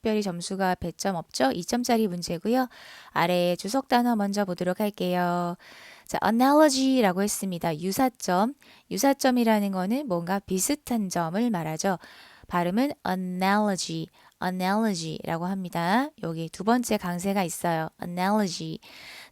특별히 점수가 100점 없죠? 2점짜리 문제고요. 아래에 주석 단어 먼저 보도록 할게요. 자, analogy라고 했습니다. 유사점. 유사점이라는 거는 뭔가 비슷한 점을 말하죠. 발음은 analogy, analogy라고 합니다. 여기 두 번째 강세가 있어요. analogy.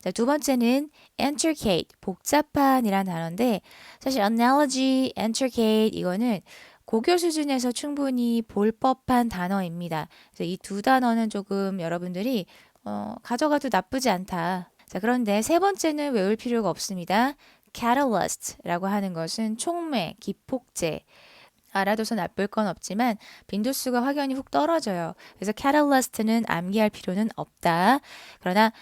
자, 두 번째는 intricate, 복잡한이란 단어인데 사실 analogy, intricate 이거는 고교 수준에서 충분히 볼 법한 단어입니다. 그래서 이 두 단어는 조금 여러분들이 어, 가져가도 나쁘지 않다. 자, 그런데 세 번째는 외울 필요가 없습니다. catalyst라고 하는 것은 촉매, 기폭제. 알아둬서 나쁠 건 없지만 빈도수가 확연히 훅 떨어져요. 그래서 catalyst는 암기할 필요는 없다. 그러나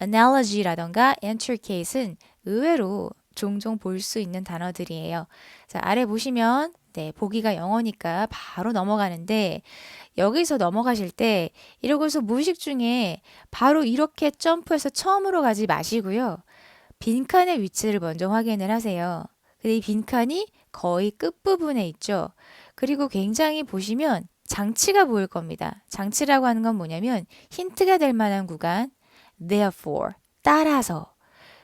analogy라던가 intricate은 의외로 종종 볼 수 있는 단어들이에요. 자, 아래 보시면 네, 보기가 영어니까 바로 넘어가는데 여기서 넘어가실 때 이러고서 무의식 중에 바로 이렇게 점프해서 처음으로 가지 마시고요. 빈칸의 위치를 먼저 확인을 하세요. 근데 이 빈칸이 거의 끝부분에 있죠. 그리고 굉장히 보시면 장치가 보일 겁니다. 장치라고 하는 건 뭐냐면 힌트가 될 만한 구간, therefore, 따라서.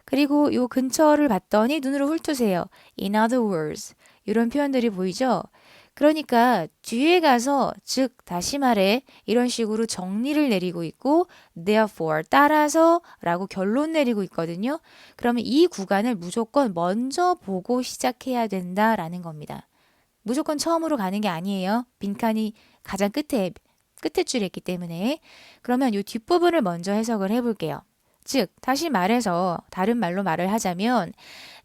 그리고 요 근처를 봤더니 눈으로 훑으세요. in other words, 이런 표현들이 보이죠? 그러니까 뒤에 가서 즉 다시 말해 이런 식으로 정리를 내리고 있고 therefore 따라서라고 결론 내리고 있거든요. 그러면 이 구간을 무조건 먼저 보고 시작해야 된다라는 겁니다. 무조건 처음으로 가는 게 아니에요. 빈칸이 가장 끝에 끝에 줄에 있기 때문에 그러면 이 뒷부분을 먼저 해석을 해볼게요. 즉 다시 말해서 다른 말로 말을 하자면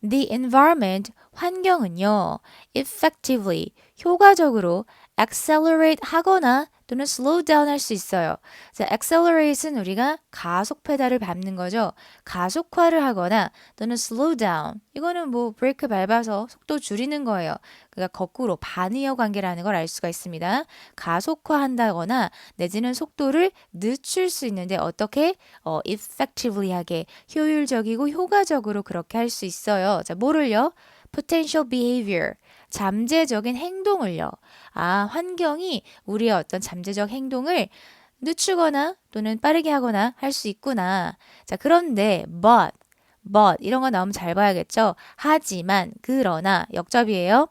the environment 환경은요 effectively 효과적으로 accelerate 하거나 또는 slow down 할 수 있어요. 자, accelerate은 우리가 가속 페달을 밟는 거죠. 가속화를 하거나 또는 slow down. 이거는 뭐 브레이크 밟아서 속도 줄이는 거예요. 그러니까 거꾸로 반의어 관계라는 걸 알 수가 있습니다. 가속화한다거나 내지는 속도를 늦출 수 있는데 어떻게 어, effectively 하게 효율적이고 효과적으로 그렇게 할 수 있어요. 자, 뭐를요? Potential behavior. 잠재적인 행동을요. 아, 환경이 우리의 어떤 잠재적 행동을 늦추거나 또는 빠르게 하거나 할 수 있구나. 자, 그런데 but, but 이런 거 나오면 잘 봐야겠죠. 하지만, 그러나 역접이에요.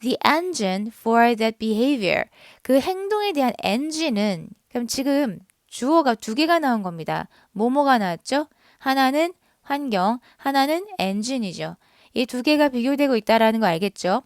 The engine for that behavior. 그 행동에 대한 engine은 그럼 지금 주어가 두 개가 나온 겁니다. 뭐뭐가 나왔죠? 하나는 환경, 하나는 engine이죠. 이 두 개가 비교되고 있다라는 거 알겠죠?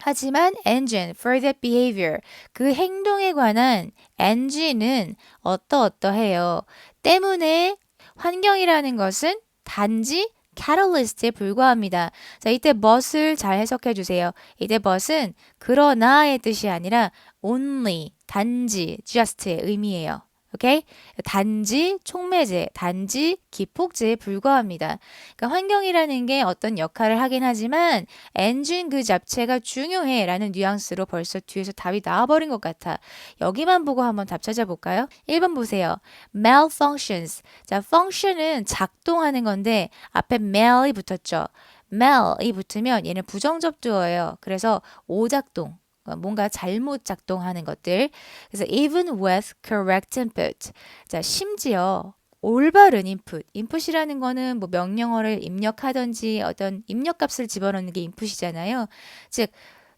하지만 engine for that behavior 그 행동에 관한 engine은 어떠어떠해요. 때문에 환경이라는 것은 단지 catalyst에 불과합니다. 자, 이때 but을 잘 해석해 주세요. 이때 but은 그러나의 뜻이 아니라 only, 단지, just의 의미예요. 오케이? 단지 촉매제, 단지 기폭제에 불과합니다. 그러니까 환경이라는 게 어떤 역할을 하긴 하지만 엔진 그 자체가 중요해라는 뉘앙스로 벌써 뒤에서 답이 나와버린 것 같아. 여기만 보고 한번 답 찾아볼까요? 1번 보세요. malfunctions. 자, function은 작동하는 건데 앞에 mal이 붙었죠. mal이 붙으면 얘는 부정접두어예요. 그래서 오작동. 어, 뭔가 잘못 작동하는 것들. 그래서 even with correct input. 자, 심지어 올바른 인풋. 인풋이라는 거는 뭐 명령어를 입력하든지 어떤 입력값을 집어넣는 게 인풋이잖아요. 즉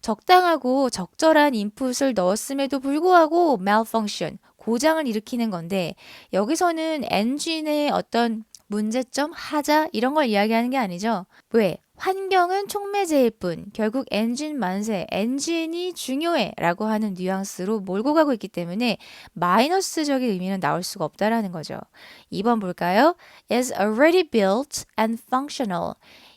적당하고 적절한 인풋을 넣었음에도 불구하고 malfunction, 고장을 일으키는 건데 여기서는 엔진의 어떤 문제점, 하자 이런 걸 이야기하는 게 아니죠. 왜? 환경은 촉매제일 뿐 결국 엔진 만세, 엔진이 중요해 라고 하는 뉘앙스로 몰고 가고 있기 때문에 마이너스적인 의미는 나올 수가 없다라는 거죠. 2번 볼까요? is already built and functional.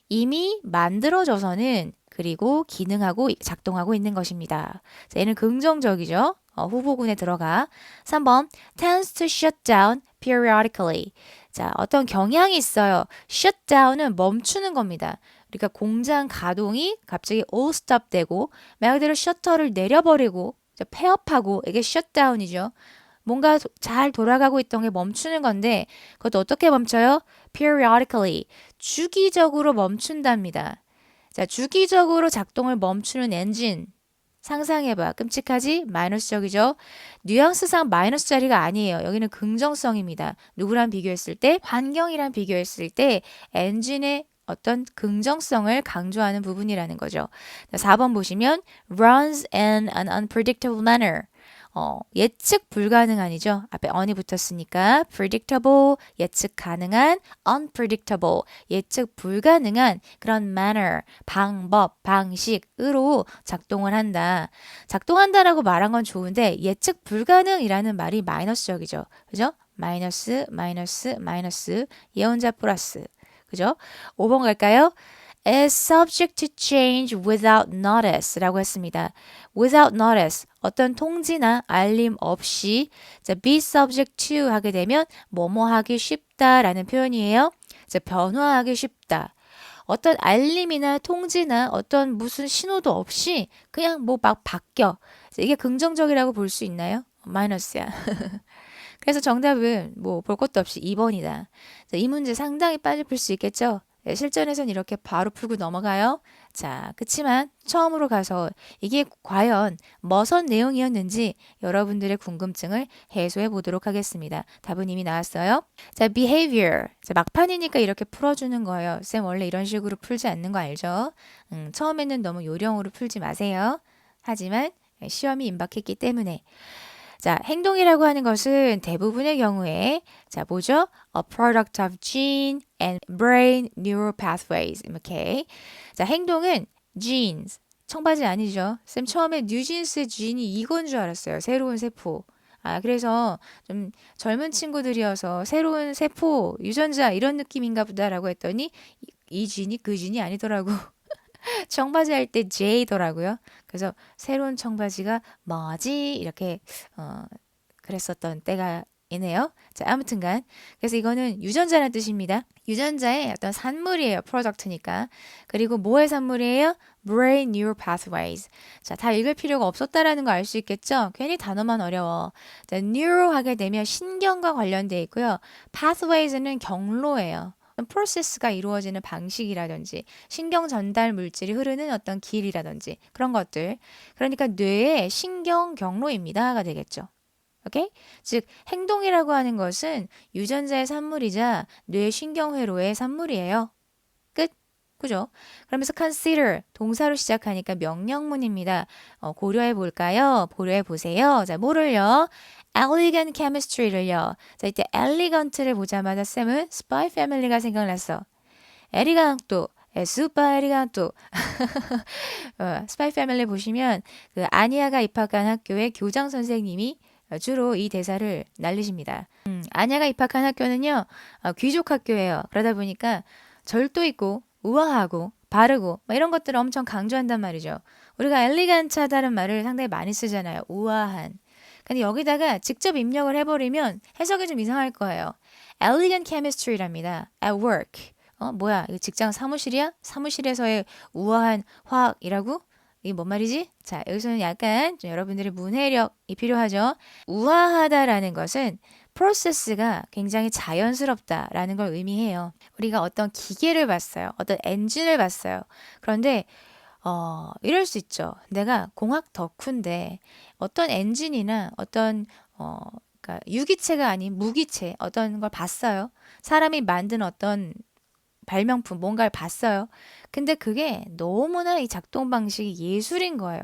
이미 만들어져서는 그리고 기능하고 작동하고 있는 것입니다. 자, 얘는 긍정적이죠. 어, 후보군에 들어가. 3번 tends to shut down periodically. 자, 어떤 경향이 있어요. shut down은 멈추는 겁니다. 그러니까 공장 가동이 갑자기 all stop 되고 말 그대로 셔터를 내려버리고 폐업하고 이게 셧다운이죠. 뭔가 잘 돌아가고 있던 게 멈추는 건데 그것도 어떻게 멈춰요? periodically 주기적으로 멈춘답니다. 자, 주기적으로 작동을 멈추는 엔진 상상해봐. 끔찍하지? 마이너스적이죠? 뉘앙스상 마이너스 자리가 아니에요. 여기는 긍정성입니다. 누구랑 비교했을 때? 환경이랑 비교했을 때 엔진의 어떤 긍정성을 강조하는 부분이라는 거죠. 4번 보시면 runs in an unpredictable manner. 어, 예측 불가능한이죠. 앞에 on이 붙었으니까 predictable 예측 가능한 unpredictable 예측 불가능한 그런 manner 방법 방식으로 작동을 한다. 작동한다라고 말한 건 좋은데 예측 불가능이라는 말이 마이너스적이죠. 그죠? 마이너스 마이너스 마이너스 예언자 플러스 그죠? 5번 갈까요? is subject to change without notice 라고 했습니다. without notice 어떤 통지나 알림 없이 자, be subject to 하게 되면 뭐뭐 하기 쉽다 라는 표현이에요. 자, 변화하기 쉽다. 어떤 알림이나 통지나 어떤 무슨 신호도 없이 그냥 뭐 막 바뀌어. 자, 이게 긍정적이라고 볼 수 있나요? 마이너스야. 그래서 정답은 뭐 볼 것도 없이 2번이다. 자, 이 문제 상당히 빨리 풀 수 있겠죠? 네, 실전에선 이렇게 바로 풀고 넘어가요. 자, 그치만 처음으로 가서 이게 과연 머선 내용이었는지 여러분들의 궁금증을 해소해 보도록 하겠습니다. 답은 이미 나왔어요. 자, behavior. 자, 막판이니까 이렇게 풀어주는 거예요. 쌤 원래 이런 식으로 풀지 않는 거 알죠? 음, 처음에는 너무 요령으로 풀지 마세요. 하지만 시험이 임박했기 때문에 자, 행동이라고 하는 것은 대부분의 경우에 자, 뭐죠? A product of gene and brain neural pathways. 이렇게. 자, 행동은 genes. 청바지 아니죠? 쌤 처음에 뉴진스 지인이 이건 줄 알았어요. 새로운 세포. 아, 그래서 좀 젊은 친구들이어서 새로운 세포, 유전자 이런 느낌인가 보다라고 했더니 이, 이 진이 그 진이 아니더라고. 청바지 할 때 J더라고요. 그래서 새로운 청바지가 뭐지? 이렇게 어 그랬었던 때가 있네요. 자, 아무튼간 그래서 이거는 유전자라는 뜻입니다. 유전자의 어떤 산물이에요. 프로덕트니까. 그리고 뭐의 산물이에요? Brain Neural Pathways. 자, 다 읽을 필요가 없었다라는 거 알 수 있겠죠? 괜히 단어만 어려워. 자, neural 하게 되면 신경과 관련돼 있고요. pathways는 경로예요. 프로세스가 이루어지는 방식이라든지 신경 전달 물질이 흐르는 어떤 길이라든지 그런 것들. 그러니까 뇌의 신경 경로입니다가 되겠죠. 오케이? 즉 행동이라고 하는 것은 유전자의 산물이자 뇌 신경회로의 산물이에요. 끝. 그죠? 그러면서 consider 동사로 시작하니까 명령문입니다. 어, 고려해 볼까요? 고려해 보세요. 자, 뭐를요? Elegant chemistry를요. 자, 이때 elegant를 보자마자 쌤은 spy family가 생각났어. 에리간또, 수파 에리간또. 어, 스파이 패밀리 보시면 그 아니아가 입학한 학교의 교장 선생님이 주로 이 대사를 날리십니다. 음, 아냐가 입학한 학교는요, 어, 귀족 학교예요. 그러다 보니까 절도 있고, 우아하고, 바르고, 뭐 이런 것들을 엄청 강조한단 말이죠. 우리가 엘리간차다는 말을 상당히 많이 쓰잖아요. 우아한. 근데 여기다가 직접 입력을 해버리면 해석이 좀 이상할 거예요. Elegant chemistry랍니다. At work. 어, 뭐야? 이거 직장 사무실이야? 사무실에서의 우아한 화학이라고? 이게 뭔 말이지? 자, 여기서는 약간 좀 여러분들의 문해력이 필요하죠. 우아하다라는 것은 프로세스가 굉장히 자연스럽다라는 걸 의미해요. 우리가 어떤 기계를 봤어요. 어떤 엔진을 봤어요. 그런데 어, 이럴 수 있죠. 내가 공학 덕후인데 어떤 엔진이나 어떤 어, 그러니까 유기체가 아닌 무기체 어떤 걸 봤어요. 사람이 만든 어떤 발명품 뭔가를 봤어요. 근데 그게 너무나 이 작동 방식이 예술인 거예요.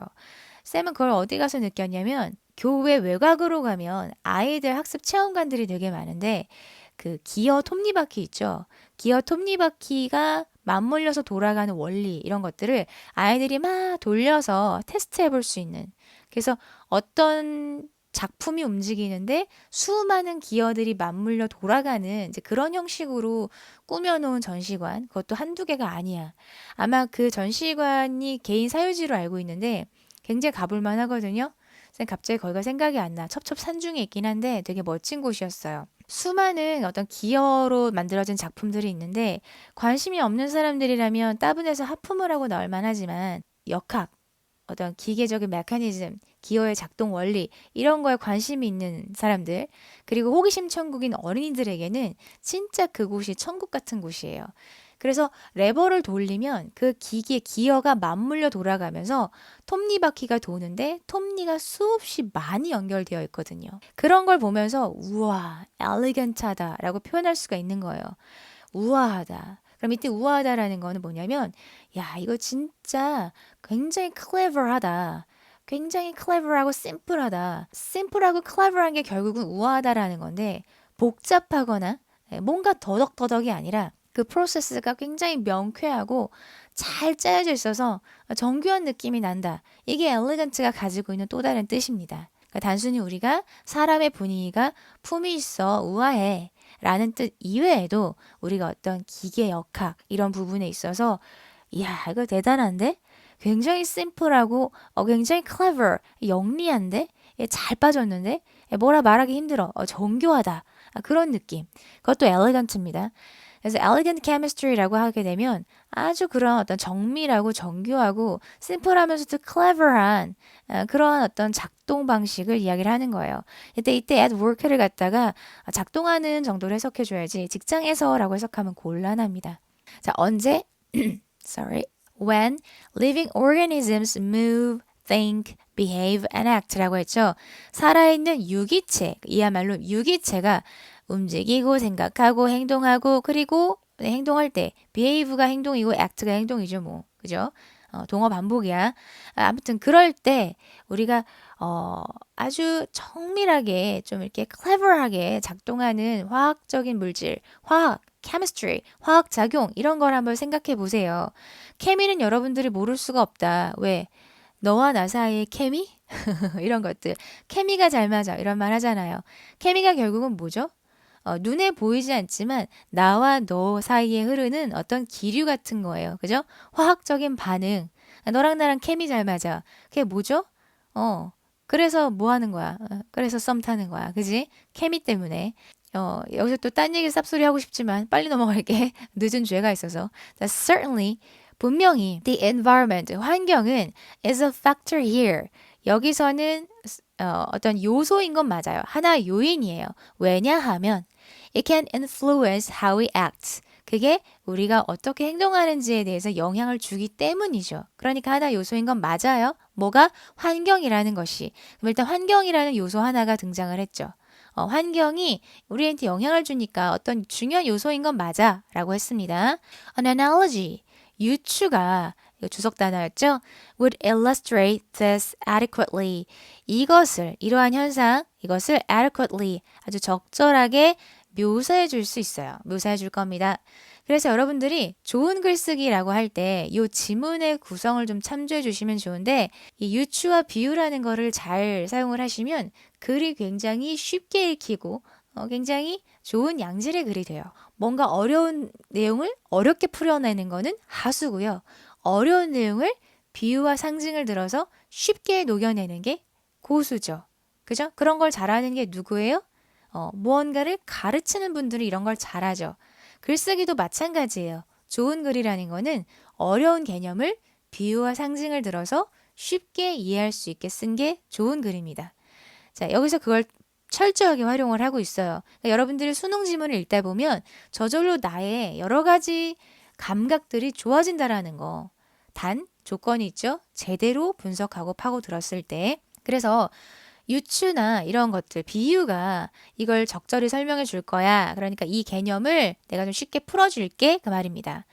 쌤은 그걸 어디 가서 느꼈냐면 교회 외곽으로 가면 아이들 학습 체험관들이 되게 많은데 그 기어 톱니바퀴 있죠. 기어 톱니바퀴가 맞물려서 돌아가는 원리 이런 것들을 아이들이 막 돌려서 테스트 해 볼 수 있는. 그래서 어떤 작품이 움직이는데 수많은 기어들이 맞물려 돌아가는 이제 그런 형식으로 꾸며놓은 전시관 그것도 한두 개가 아니야. 아마 그 전시관이 개인 사유지로 알고 있는데 굉장히 가볼만 하거든요 갑자기 거기가 생각이 안 나. 첩첩산중에 있긴 한데 되게 멋진 곳이었어요. 수많은 어떤 기어로 만들어진 작품들이 있는데 관심이 없는 사람들이라면 따분해서 하품을 하고 나올 만하지만 역학, 어떤 기계적인 메커니즘, 기어의 작동 원리 이런 거에 관심이 있는 사람들 그리고 호기심 천국인 어린이들에게는 진짜 그곳이 천국 같은 곳이에요. 그래서 레버를 돌리면 그 기계 기어가 맞물려 돌아가면서 톱니 바퀴가 도는데 톱니가 수없이 많이 연결되어 있거든요. 그런 걸 보면서 우와, 엘리건트하다라고 표현할 수가 있는 거예요. 우아하다. 그럼 이때 우아하다라는 거는 뭐냐면 야, 이거 진짜 굉장히 클레버하다. 굉장히 클레버하고 심플하다. 심플하고 클레버한 게 결국은 우아하다라는 건데 복잡하거나 예, 뭔가 더덕더덕이 아니라 그 프로세스가 굉장히 명쾌하고 잘 짜여져 있어서 정교한 느낌이 난다. 이게 엘리건트가 가지고 있는 또 다른 뜻입니다. 그러니까 단순히 우리가 사람의 분위기가 품이 있어 우아해 라는 뜻 이외에도 우리가 어떤 기계 역학 이런 부분에 있어서 이야 이거 대단한데? 굉장히 심플하고 어, 굉장히 clever 영리한데? 예, 잘 빠졌는데? 예, 뭐라 말하기 힘들어. 어, 정교하다. 아, 그런 느낌. 그것도 elegant입니다 그래서 elegant chemistry라고 하게 되면 아주 그런 어떤 정밀하고 정교하고 심플하면서도 clever한 아, 그런 어떤 작동 방식을 이야기를 하는 거예요. 이때 이때 at work를 갖다가 작동하는 정도로 해석해 줘야지 직장에서라고 해석하면 곤란합니다. 자, 언제 sorry when living organisms move think, behave and act라고 했죠. 살아있는 유기체, 이야말로 유기체가 움직이고 생각하고 행동하고 그리고 네, 행동할 때 behave가 행동이고 act가 행동이죠 뭐. 그죠? 어, 동어 반복이야. 아, 아무튼 그럴 때 우리가 어, 아주 정밀하게 좀 이렇게 clever하게 작동하는 화학적인 물질 화학 chemistry 화학 작용 이런 걸 한번 생각해 보세요. 케미는 여러분들이 모를 수가 없다. 왜? 너와 나 사이의 케미? 이런 것들. 케미가 잘 맞아. 이런 말 하잖아요. 케미가 결국은 뭐죠 어, 눈에 보이지 않지만 나와 너 사이에 흐르는 어떤 기류 같은 거예요. 그죠? 화학적인 반응. 너랑 나랑 케미 잘 맞아. 그게 뭐죠? 어. 그래서 뭐 하는 거야? 어, 그래서 썸 타는 거야. 그지? 케미 때문에. 어, 여기서 또 딴 얘기 쌉소리 하고 싶지만 빨리 넘어갈게. 늦은 죄가 있어서. 자, certainly 분명히 the environment 환경은 is a factor here. 여기서는 어, 어떤 요소인 건 맞아요. 하나의 요인이에요. 왜냐하면 It can influence how we act. 그게 우리가 어떻게 행동하는지에 대해서 영향을 주기 때문이죠. 그러니까 하나 요소인 건 맞아요. 뭐가 환경이라는 것이. 그럼 일단 환경이라는 요소 하나가 등장을 했죠. 어, 환경이 우리한테 영향을 주니까 어떤 중요한 요소인 건 맞아 라고 했습니다. An analogy, 유추가 주석 단어였죠. would illustrate this adequately. 이것을, 이러한 현상, 이것을 adequately, 아주 적절하게 묘사해 줄 수 있어요. 묘사해 줄 겁니다. 그래서 여러분들이 좋은 글쓰기라고 할 때 이 지문의 구성을 좀 참조해 주시면 좋은데 이 유추와 비유라는 거를 잘 사용을 하시면 글이 굉장히 쉽게 읽히고 어, 굉장히 좋은 양질의 글이 돼요. 뭔가 어려운 내용을 어렵게 풀어내는 거는 하수고요. 어려운 내용을 비유와 상징을 들어서 쉽게 녹여내는 게 고수죠. 그죠? 그런 걸 잘하는 게 누구예요? 어, 무언가를 가르치는 분들이 이런 걸 잘하죠. 글쓰기도 마찬가지예요. 좋은 글이라는 거는 어려운 개념을 비유와 상징을 들어서 쉽게 이해할 수 있게 쓴 게 좋은 글입니다. 자, 여기서 그걸 철저하게 활용을 하고 있어요. 그러니까 여러분들이 수능 지문을 읽다 보면 저절로 나의 여러 가지 감각들이 좋아진다라는 거. 단, 조건이 있죠? 제대로 분석하고 파고 들었을 때. 그래서 유추나 이런 것들, 비유가 이걸 적절히 설명해 줄 거야. 그러니까 이 개념을 내가 좀 쉽게 풀어줄게. 그 말입니다.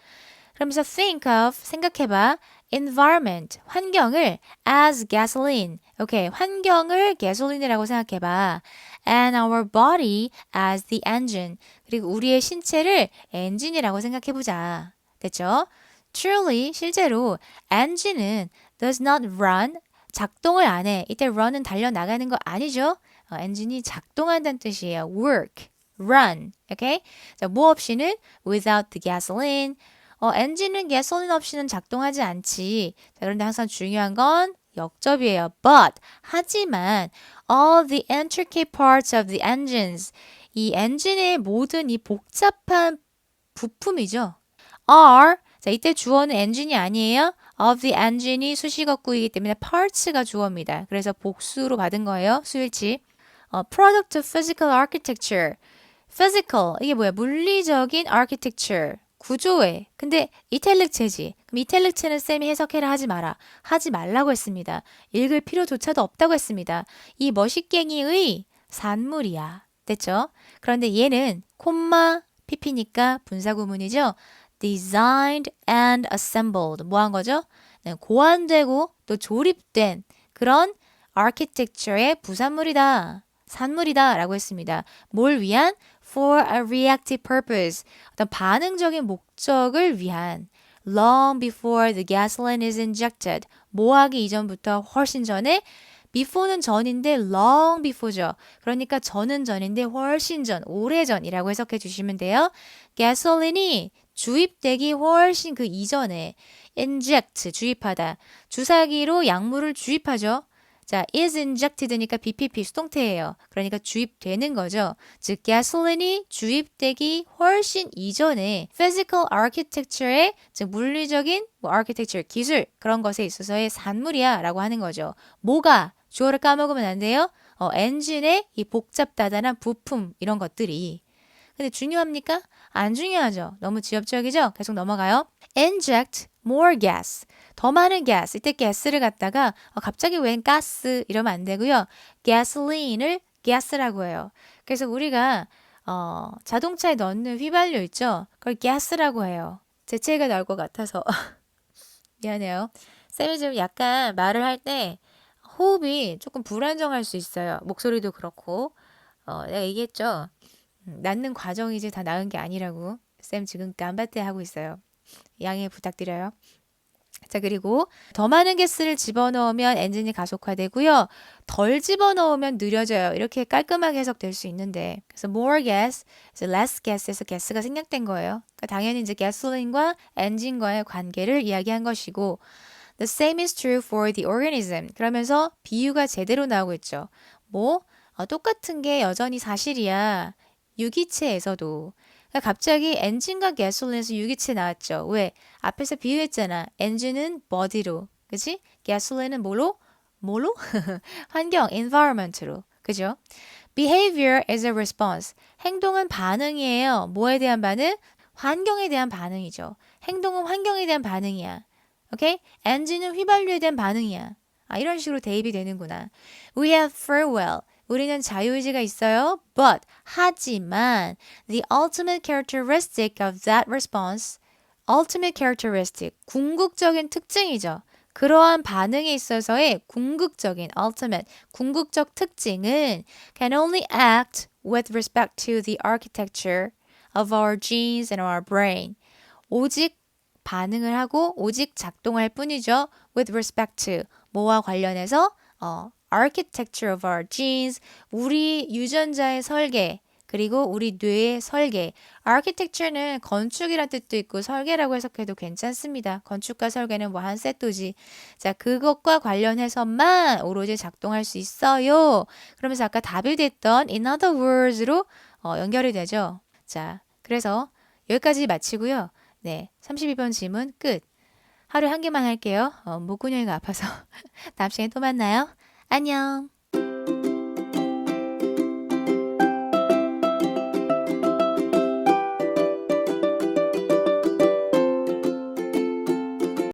그러면서 think of, 생각해봐. environment, 환경을 as gasoline. 오케이, 환경을 gasoline이라고 생각해봐. and our body as the engine. 그리고 우리의 신체를 엔진이라고 생각해보자. 됐죠? Truly, 실제로 engine은 does not run 작동을 안 해. 이때 run은 달려 나가는 거 아니죠? 어, 엔진이 작동한다는 뜻이에요. work, run. 오케이? 자, 뭐 없이는 without the gasoline. 어, 엔진은 gasoline 없이는 작동하지 않지. 자, 그런데 항상 중요한 건 역접이에요. But 하지만 all the intricate parts of the engines 이 엔진의 모든 이 복잡한 부품이죠. are 자 이때 주어는 엔진이 아니에요. of the engine이 수식어구이기 때문에 parts가 주어입니다. 그래서 복수로 받은 거예요. 수일치. 어, product of physical architecture. physical 이게 뭐야? 물리적인 architecture. 구조에. 근데 이탈릭체지. 그럼 이탈릭체는 쌤이 해석해라 하지 마라. 하지 말라고 했습니다. 읽을 필요조차도 없다고 했습니다. 이 머시갱이의 산물이야. 됐죠? 그런데 얘는 콤마 pp니까 분사구문이죠. Designed and assembled. 뭐 한 거죠? 네, 고안되고 또 조립된 그런 architecture의 부산물이다. 산물이다 라고 했습니다. 뭘 위한? for a reactive purpose. 어떤 반응적인 목적을 위한 long before the gasoline is injected. 뭐하기 이전부터 훨씬 전에 before는 전인데 long before죠. 그러니까 전은 전인데 훨씬 전, 오래전이라고 해석해 주시면 돼요. gasoline이 주입되기 훨씬 그 이전에 inject 주입하다. 주사기로 약물을 주입하죠. 자, is injected니까 BPP 수동태예요. 그러니까 주입되는 거죠. 즉, gasoline이 주입되기 훨씬 이전에 physical architecture의 즉 물리적인 뭐 architecture 기술 그런 것에 있어서의 산물이야라고 하는 거죠. 뭐가 주어를 까먹으면 안 돼요. 어, 엔진의 이 복잡 다단한 부품 이런 것들이 근데 중요합니까? 안 중요하죠. 너무 지엽적이죠? 계속 넘어가요. inject more gas. 더 많은 gas. 이때 gas를 갖다가 어, 갑자기 웬 가스 이러면 안 되고요. gasoline을 gas라고 해요. 그래서 우리가 어, 자동차에 넣는 휘발유 있죠? 그걸 gas라고 해요. 재채가 나올 것 같아서 미안해요. 쌤이 좀 약간 말을 할 때 호흡이 조금 불안정할 수 있어요. 목소리도 그렇고 어, 내가 얘기했죠. 음, 낳는 과정이 이제 다 나은 게 아니라고 쌤 지금 깜바테 하고 있어요. 양해 부탁드려요. 자, 그리고 더 많은 가스를 집어넣으면 엔진이 가속화되고요. 덜 집어넣으면 느려져요. 이렇게 깔끔하게 해석될 수 있는데. 그래서 more gas, less gas에서 가스가 생략된 거예요. 그러니까 당연히 이제 gasoline과 엔진과의 관계를 이야기한 것이고 The same is true for the organism. 그러면서 비유가 제대로 나오고 있죠. 뭐 어, 똑같은 게 여전히 사실이야. 유기체에서도 그러니까 갑자기 엔진과 가솔린에서 유기체 나왔죠. 왜? 앞에서 비유했잖아. 엔진은 body로, 그치? 가솔린은 뭐로? 뭐로? 환경, environment로, 그죠? Behavior is a response. 행동은 반응이에요. 뭐에 대한 반응? 환경에 대한 반응이죠. 행동은 환경에 대한 반응이야. 오케이? 엔진은 휘발유에 대한 반응이야. 아, 이런 식으로 대입이 되는구나. We have free will. 우리는 자유의지가 있어요. But 하지만 the ultimate characteristic of that response, ultimate characteristic, 궁극적인 특징이죠. 그러한 반응에 있어서의 궁극적인 ultimate, 궁극적 특징은 can only act with respect to the architecture of our genes and our brain. 오직 반응을 하고 오직 작동할 뿐이죠. with respect to 뭐와 관련해서 어, architecture of our genes, 우리 유전자의 설계, 그리고 우리 뇌의 설계. architecture는 건축이란 뜻도 있고 설계라고 해석해도 괜찮습니다. 건축과 설계는 뭐 한 세트지. 자, 그것과 관련해서만 오로지 작동할 수 있어요. 그러면서 아까 답이 됐던 in other words로 어, 연결이 되죠. 자, 그래서 여기까지 마치고요. 네, 32번 질문 끝. 하루 한 개만 할게요. 어, 목근육이가 아파서 다음 시간에 또 만나요. 안녕.